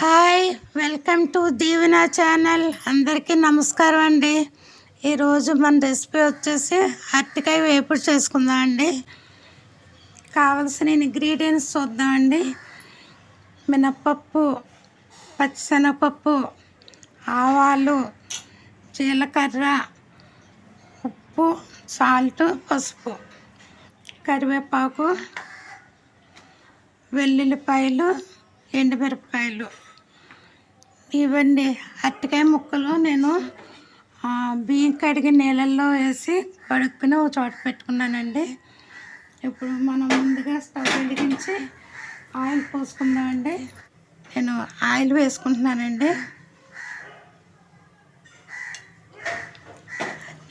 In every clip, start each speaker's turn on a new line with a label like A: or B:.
A: Hi welcome to Deevena channel. అందరికీ నమస్కారం అండి. ఈరోజు మన రెసిపీ వచ్చేసి అరటికాయ వేపుడు చేసుకుందాం అండి. కావలసిన ఇంగ్రీడియంట్స్ చూద్దామండి మినప్పప్పు పచ్చిశనగపప్పు ఆవాలు జీలకర్ర ఉప్పు సాల్ట్ పసుపు కరివేపాకు వెల్లుల్లిపాయలు ఎండుమిరపకాయలు. ఇవ్వండి. అరటికాయ ముక్కలు నేను బియ్యం కడిగి నీళ్ళల్లో వేసి కడుక్కుని ఒక చోట పెట్టుకున్నానండి. ఇప్పుడు మనం ముందుగా స్టవ్ వెలిగించి ఆయిల్ పోసుకుందామండి. నేను ఆయిల్ వేసుకుంటున్నానండి.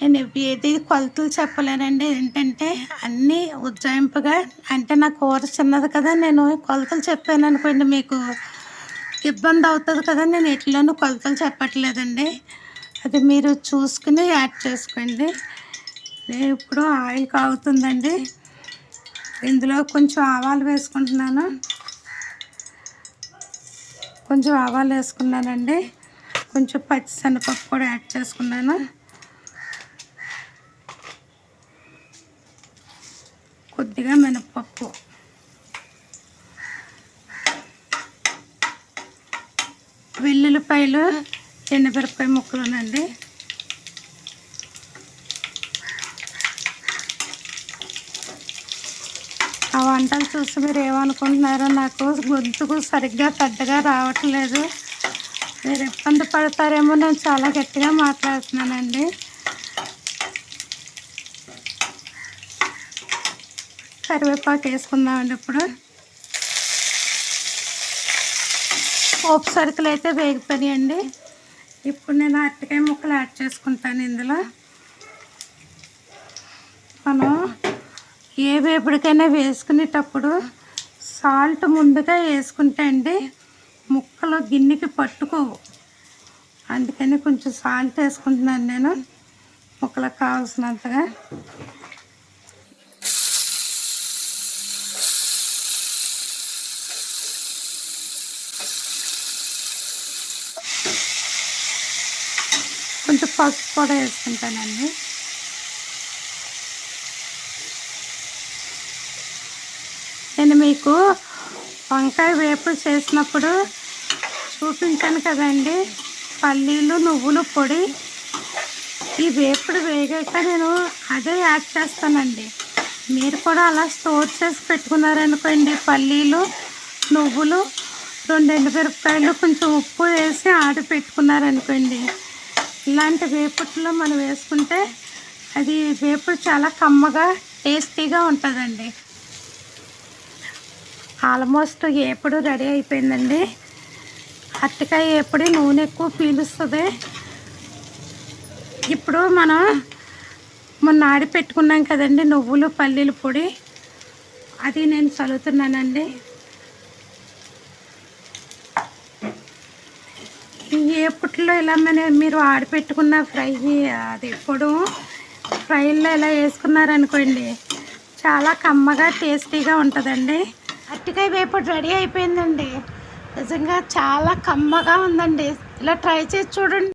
A: నేను ఏది కొలతలు చెప్పలేనండి. ఏంటంటే అన్నీ ఉజ్జాయింపుగా అంటే నా కూర చిన్నది కదా నేను కొలతలు చెప్పాను అనుకోండి మీకు. ఇబ్బంది అవుతుంది కదా నేను ఎట్లనో కొలతలు చెప్పట్లేదండి. అది మీరు చూసుకుని యాడ్ చేసుకోండి. నేను ఇప్పుడు ఆయిల్ కాగుతుందండి. ఇందులో కొంచెం ఆవాలు వేసుకుంటున్నాను. కొంచెం ఆవాలు వేసుకున్నానండి. కొంచెం పచ్చిశనగపప్పు కూడా యాడ్ చేసుకున్నాను. కొద్దిగా మినపప్పు. వెల్లుల్లిపాయలు ఎండుమిరపకాయ ముక్కలునండి. ఆ వంటలు చూసి మీరు ఏమనుకుంటున్నారో నాకు గొంతుకు సరిగ్గా పెద్దగా రావట్లేదు. మీరు ఇబ్బంది పడతారేమో నేను చాలా గట్టిగా మాట్లాడుతున్నానండి. కరివేపాకు వేసుకుందామండి ఇప్పుడు. పోపు సరుకులు అయితే వేగిపోయాయండి ఇప్పుడు నేను అరటికాయ ముక్కలు యాడ్ చేసుకుంటాను ఇందులో. మనం ఏ వేపుడికైనా వేసుకునేటప్పుడు సాల్ట్ ముందుగా వేసుకుంటే అండి ముక్కలు గిన్నెకి పట్టుకోవు. అందుకని కొంచెం సాల్ట్ వేసుకుంటున్నాను నేను. ముక్కలకు కావాల్సినంతగా. కొంచెం పసుపు కూడా వేసుకుంటానండి. నేను మీకు వంకాయ వేపుడు చేసినప్పుడు చూపించాను కదండి. పల్లీలు నువ్వులు పొడి. ఈ వేపుడు వేగాక నేను అదే యాడ్ చేస్తానండి. మీరు కూడా అలా స్టోర్ చేసి పెట్టుకున్నారనుకోండి. పల్లీలు నువ్వులు రెండు ఎండుమిరపకాయలు కొంచెం ఉప్పు వేసి ఆడి పెట్టుకున్నారనుకోండి. ఇలాంటి వేపుట్లో మనం వేసుకుంటే అది వేపుడు చాలా కమ్మగా టేస్టీగా ఉంటుందండి. ఆల్మోస్ట్ ఏపుడు రెడీ అయిపోయిందండి. అరటికాయ ఏపుడు నూనె ఎక్కువ పీలుస్తుంది. ఇప్పుడు మనం మొన్న ఆడి పెట్టుకున్నాం కదండి నువ్వులు పల్లీల పొడి. అది నేను చల్లుతున్నానండి. ఎప్పట్లో ఇలా మన మీరు ఆడిపెట్టుకున్న ఫ్రై అది ఎప్పుడు ఫ్రైల్లో ఇలా వేసుకున్నారనుకోండి చాలా కమ్మగా టేస్టీగా ఉంటుందండి. అరటికాయ వేపుడు రెడీ అయిపోయిందండి. నిజంగా చాలా కమ్మగా ఉందండి. ఇలా ట్రై చేసి చూడండి.